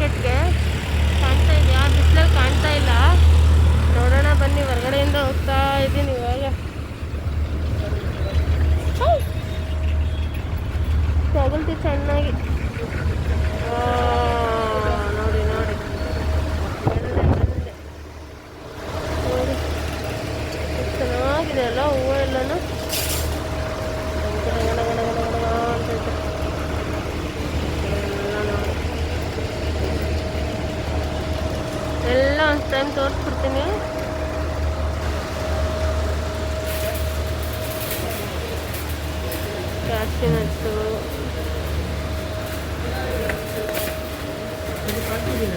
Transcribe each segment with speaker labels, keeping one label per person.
Speaker 1: ಮಾರ್ಕೆಟ್ಗೆ ಕಾಣ್ತಾ ಇದೆಯಾ? ಬಿಸಿಲಲ್ಲಿ ಕಾಣ್ತಾ ಇಲ್ಲ. ನೋಡೋಣ, ಬನ್ನಿ, ಹೊರಗಡೆಯಿಂದ ಹೋಗ್ತಾ ಇದ್ದೀನಿ ಇವಾಗ. ತಗೊಳ್ತೀವಿ ತಗೊಳ್ತಿ ಚೆನ್ನಾಗಿ ಆ, ನೋಡಿ ನೋಡಿ ಬಂದೆ, ಬಂದೆ. ನೋಡಿ ಎಷ್ಟ್ ಚೆನ್ನಾಗಿದೆ ಅಲ್ಲ ಹೂವು ಎಲ್ಲನೂ ಗಡ ಗಡ ಗಡ ಗಡ ಗಡ ಗಡ ಅಂತ ಐತೆ. ಎಲ್ಲ ನೋಡಿ. ಎಲ್ಲ ಒಂದು ಟೈಮ್ ತೋರಿಸ್ಬಿಡ್ತೀನಿ ಕ್ಯಾಶಿನಟ್ಸು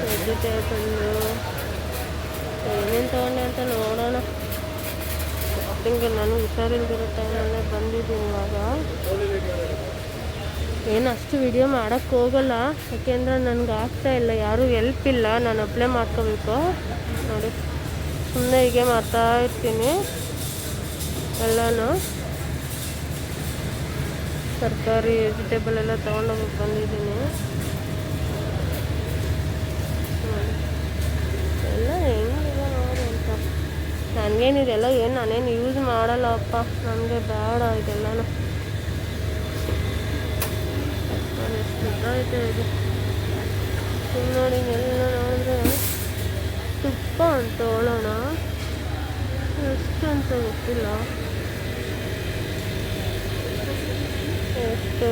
Speaker 1: ವೆಜಿಟೇಬಲ್ಲು ಏನೇನು ತೊಗೊಂಡೆ ಅಂತ ನೋಡೋಣ. ಶಾಪಿಂಗ್ಗೆ ನಾನು ಹುಷಾರಿಲ್ದಿರೋ ಟೈಮಲ್ಲೇ ಬಂದಿದ್ದೀನಿ ಇವಾಗ. ಏನು ಅಷ್ಟು ವಿಡಿಯೋ ಮಾಡೋಕ್ಕೆ ಹೋಗಲ್ಲ. ಯಾಕೆಂದ್ರೆ ನನಗೆ ಆಗ್ತಾ ಇಲ್ಲ, ಯಾರೂ ಎಲ್ಪ್ ಇಲ್ಲ. ನಾನು ಅಪ್ಲೈ ಮಾಡ್ಕೋಬೇಕು. ನೋಡಿ ಸುಮ್ಮನೆ ಹೀಗೆ ಮಾಡ್ತಾ ಇರ್ತೀನಿ. ಎಲ್ಲನೂ. ತರಕಾರಿ ವೆಜಿಟೇಬಲ್ ಎಲ್ಲ ತೊಗೊಂಡೋಗಕ್ಕೆ ಬಂದಿದ್ದೀನಿ. ಎಲ್ಲ ಹೆಂಗಿದೆ ನೋಡಿ ಅಂತ. ನನಗೇನಿದೆಲ್ಲ ಏನು ನಾನೇನು ಯೂಸ್ ಮಾಡಲ್ಲಪ್ಪ. ನನಗೆ ಬೇಡ ಇದೆಲ್ಲನೂ. ಐತೆ ಇದು. ನೋಡಿ ಎಲ್ಲ ನೋಡಿದ್ರೆ ತುಪ್ಪ ಅಂತ ತೊಗೊಳ್ಳೋಣ ಎಷ್ಟು ಅಂತ ಗೊತ್ತಿಲ್ಲ. ಎಷ್ಟು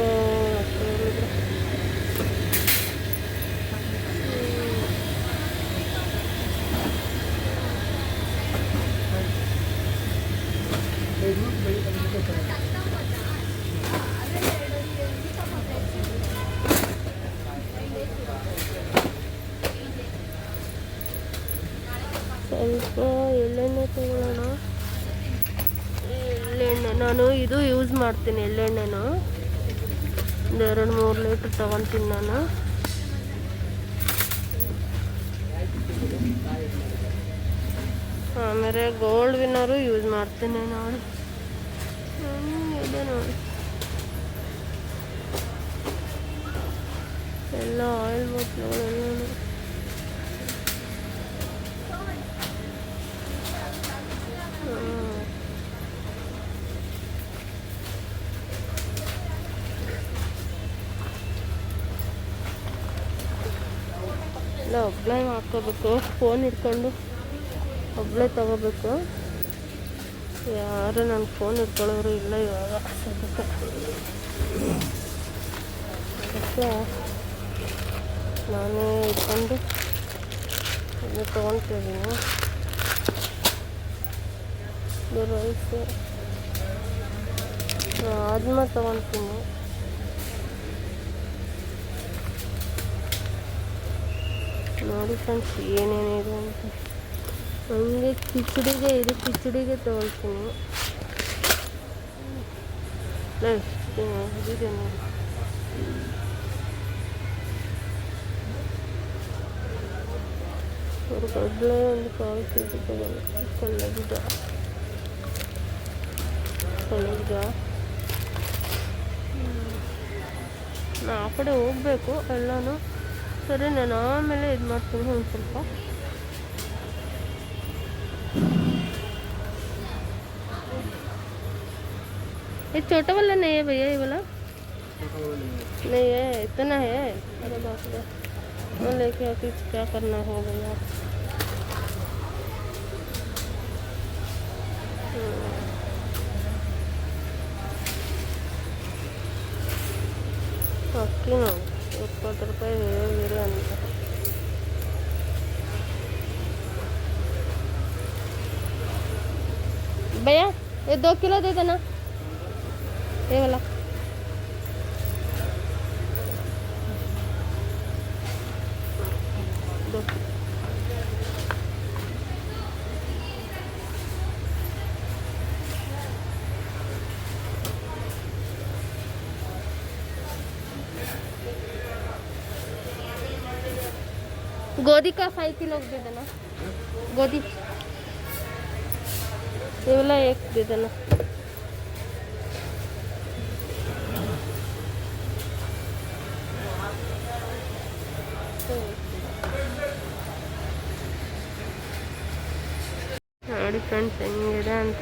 Speaker 1: ಸ್ವಲ್ಪ ಎಳ್ಳೆಣ್ಣೆ ತಗೊಳ್ಳೋಣ. ಎಳ್ಳೆಣ್ಣೆ ನಾನು ಇದು ಯೂಸ್ ಮಾಡ್ತೀನಿ ಎಳ್ಳೆಣ್ಣೆನು. ಒಂದು ಎರಡು ಮೂರು ಲೀಟ್ರ್ ತೊಗೊತೀನಿ ನಾನು ಆಮೇಲೆ ಗೋಲ್ಡ್ ವಿನ್ನರು ಯೂಸ್ ಮಾಡ್ತೀನಿ ನೋಡಿ ಹ್ಮ್, ಇದೆ ನೋಡಿ ಎಲ್ಲ ಆಯಿಲ್ ಬಾಟ್ಲುಗಳೆಲ್ಲನೂ ಎಲ್ಲ ಒಬ್ಬಳೇ ಹಾಕೋಬೇಕು. ಫೋನ್ ಇಟ್ಕೊಂಡು ಒಬ್ಬಳೇ ತಗೋಬೇಕು. ಯಾರು ನನ್ನ ಫೋನ್ ಇಟ್ಕೊಳ್ಳೋರು ಇಲ್ಲ ಇವಾಗ. ಅದಕ್ಕೆ ನಾನೇ ಇಟ್ಕೊಂಡು ಇದು ತೊಗೊಳ್ತಿದ್ದೀನಿ ಇದು ರೈಸು ಆದ್ಮ ತೊಗೊಳ್ತೀನಿ ನೋಡಿ ಫ್ರೆಂಡ್ಸ್ ಏನೇನಿದೆ ಅಂತ ಹಂಗೆ ಕಿಚಡಿಗೆ ಇದು ಕಿಚಡಿಗೆ ತೊಗೊಳ್ತೀನಿ ಎಷ್ಟು ಇದಿದೆ ನೋಡಿ ஒரு கடலை வந்து கால் கேஜி ಕಲ್ಲಗಿದ ಕಲ್ಲಗಿದ ನಾ ಆ ಕಡೆ ಹೋಗ್ಬೇಕು ಎಲ್ಲನೂ ಸರಿ ನಾನು ಆಮೇಲೆ ಇದು ಮಾಡ್ತೀನಿ ಒಂದು ಸ್ವಲ್ಪ ये छोटा वाला नहीं है भैया ये वाला नहीं है इतना है अरे बाप रे वो लेके आके क्या करना हो भैया ಅಕ್ಕಿ ನೋಡಿ ಇಪ್ಪತ್ತು ರೂಪಾಯಿ ಬೇರೆ ಅಂತ भैया ये दो किलो दे देना ये वाला ಗೋಧಿಕಾಯಿ ಫೈವ್ ಕಿಲೋ ಬಿದ್ದನ ಗೋಧಿ. ಇವೆಲ್ಲ ಏಕ್ ನೋಡಿ ಫ್ರೆಂಡ್ಸ್ ಹೆಂಗಿದೆ ಅಂತ.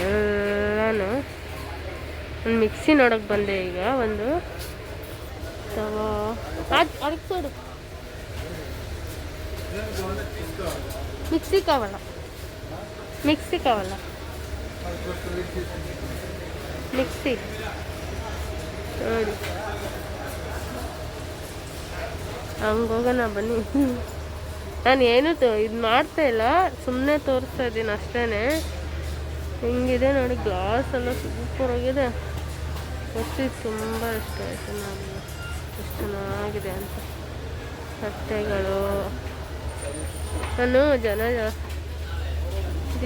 Speaker 1: ಎಲ್ಲಾನು. ಒಂದು ಮಿಕ್ಸಿ ನೋಡಕ್ಕೆ ಬಂದೆ ಈಗ, ಒಂದು. ತವಾ. ಅದು ಅದಕ್ಕೆ మిక్సీ కావాలా మిక్సీ కావాలా మిక్సీ ನೋಡಿ ಹಂಗೆ ಹೋಗೋಣ ಬನ್ನಿ ನಾನು ಏನು ತೋ ಇದು ಮಾಡ್ತಾ ಇಲ್ಲ ಸುಮ್ಮನೆ ತೋರಿಸ್ತಾ ಇದ್ದೀನಿ ಅಷ್ಟೇ ಹೆಂಗಿದೆ ನೋಡಿ ಗ್ಲಾಸ್ ಎಲ್ಲ ಸೂಪರ್ ಆಗಿದೆ ವಸ್ತು ತುಂಬ ಇಷ್ಟ ಆಯಿತು ನನಗೆ ಎಷ್ಟು ಚೆನ್ನಾಗಿದೆ ಅಂತ ತಟ್ಟೆಗಳು ನಾನು ಜನ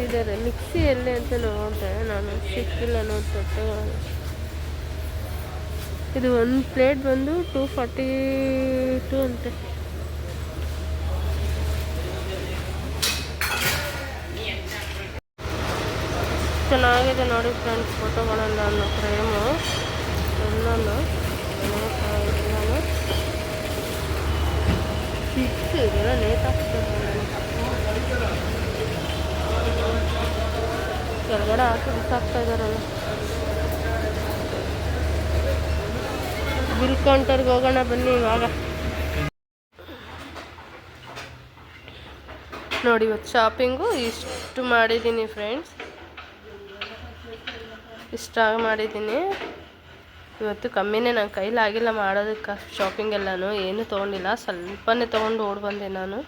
Speaker 1: ಇದ್ದಾರೆ. ಮಿಕ್ಸಿ ಎಲ್ಲಿ ಅಂತ ನೋಡಿದೆ. ನಾನು ಸಿಕ್ಕಿಲ್ಲ ನೋಡಿ ತಟ್ಟೆಗಳು ಇದು ಒಂದು ಪ್ಲೇಟ್ ಬಂದು ಟೂ ಫಾರ್ಟಿ ಟು ಅಂತೆ. ಚೆನ್ನಾಗಿದೆ ನೋಡಿ ಫ್ರೆಂಡ್ಸ್ ಫೋಟೋಗಳೆಲ್ಲ ಅನ್ನೋ ಫ್ರೇಮು ಕೆಳಗಡೆ ಹಾಕಿ ಬಿಸಾಕ್ತಾ ಇದಾರಲ್ಲ ಬಿಲ್ ಕೌಂಟರ್ಗೆ ಹೋಗೋಣ ಬನ್ನಿ ಇವಾಗ. ನೋಡಿ ಇವತ್ತು ಶಾಪಿಂಗು ಇಷ್ಟು ಮಾಡಿದ್ದೀನಿ ಫ್ರೆಂಡ್ಸ್ ಇಷ್ಟ ಮಾಡಿದ್ದೀನಿ. ಇವತ್ತು ಕಮ್ಮಿನೇ ನನ್ನ ಕೈಲಾಗಿಲ್ಲ ಮಾಡೋದಕ್ಕೆ ಶಾಪಿಂಗ್ ಎಲ್ಲನೂ ಏನೂ ತೊಗೊಂಡಿಲ್ಲ. ಸ್ವಲ್ಪನೇ ತೊಗೊಂಡು ಓಡಿ ಬಂದೆ ನಾನು.